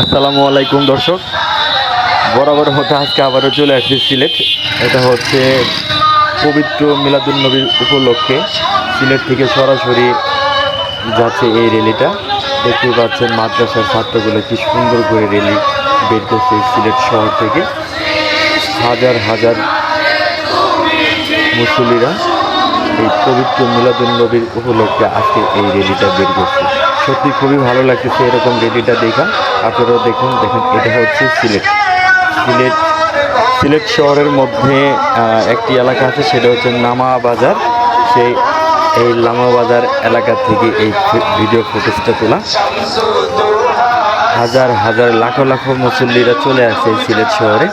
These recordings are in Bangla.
আসসালামু আলাইকুম, দর্শক। বরাবর হতে আজকে আবারও চলে আসছি সিলেট। এটা হচ্ছে পবিত্র মিলাদুল নবীর উপলক্ষে। সিলেট থেকে সরাসরি যাচ্ছে এই র্যালিটা দেখতে পাচ্ছেন মাদ্রাসার ছাত্রগুলো কি সুন্দর করে র্যালি বের করছে সিলেট শহর থেকে। হাজার হাজার মুসল্লিরা এই পবিত্র মিলাদুল নবীর উপলক্ষে আজকে এই র্যালিটা বের করছে। সত্যি খুবই ভালো লাগতেছে এরকম র্যালিটা দেখা। আপনারাও দেখুন দেখুন, এটা হচ্ছে সিলেট। সিলেট সিলেট শহরের মধ্যে একটি এলাকা আছে, সেটা হচ্ছে নামা বাজার। সেই, এই লামা বাজার এলাকা থেকে এই ভিডিও ফুটেজটা তোলা। হাজার হাজার, লাখো লাখো মুসল্লিরা চলে আসে এই সিলেট শহরে।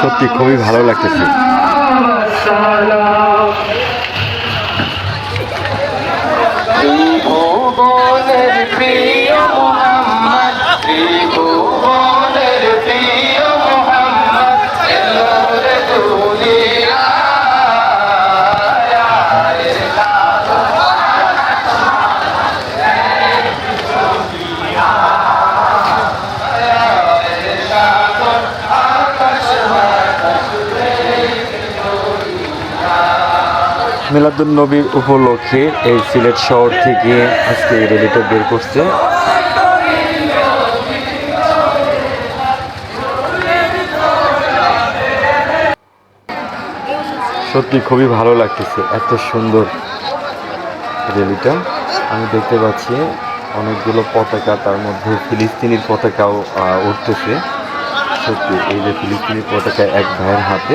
সত্যি খুবই ভালো লাগতেছে। me. মিলাদুল নবীর উপলক্ষে এই সিলেট শহর থেকে আজকে এই র্যালিটা বের করছে। সত্যি খুবই ভালো লাগতেছে এত সুন্দর র্যালিটা। আমি দেখতে পাচ্ছি অনেকগুলো পতাকা, তার মধ্যে ফিলিস্তিনির পতাকাও উঠতেছে। সত্যি, এই যে ফিলিস্তিনি পতাকা এক ভাইয়ের হাতে,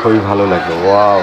খুবই ভালো লাগে ওয়াও!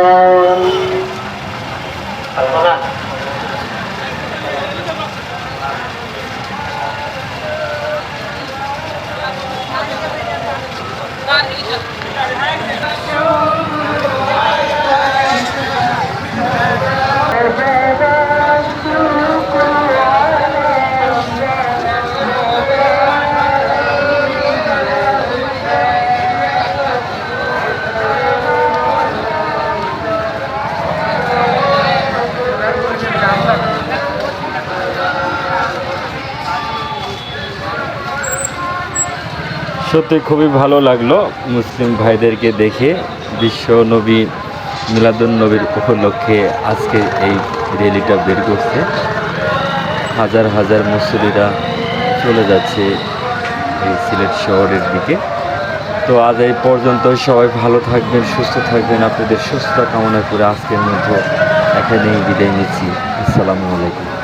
সত্যি খুবই ভালো লাগল মুসলিম ভাইদেরকে দেখে বিশ্ব নবী, মিলাদুন নবীর উপলক্ষে আজকে এই র্যালিটা বের করছে। হাজার হাজার মুসলিরা চলে যাচ্ছে এই সিলেট শহরের দিকে। তো আজ এই পর্যন্ত সবাই ভালো থাকবেন, সুস্থ থাকবেন। আপনাদের সুস্থতা কামনা করে আজকের মতো এখানেই বিদায় নিচ্ছি। আসসালামু আলাইকুম।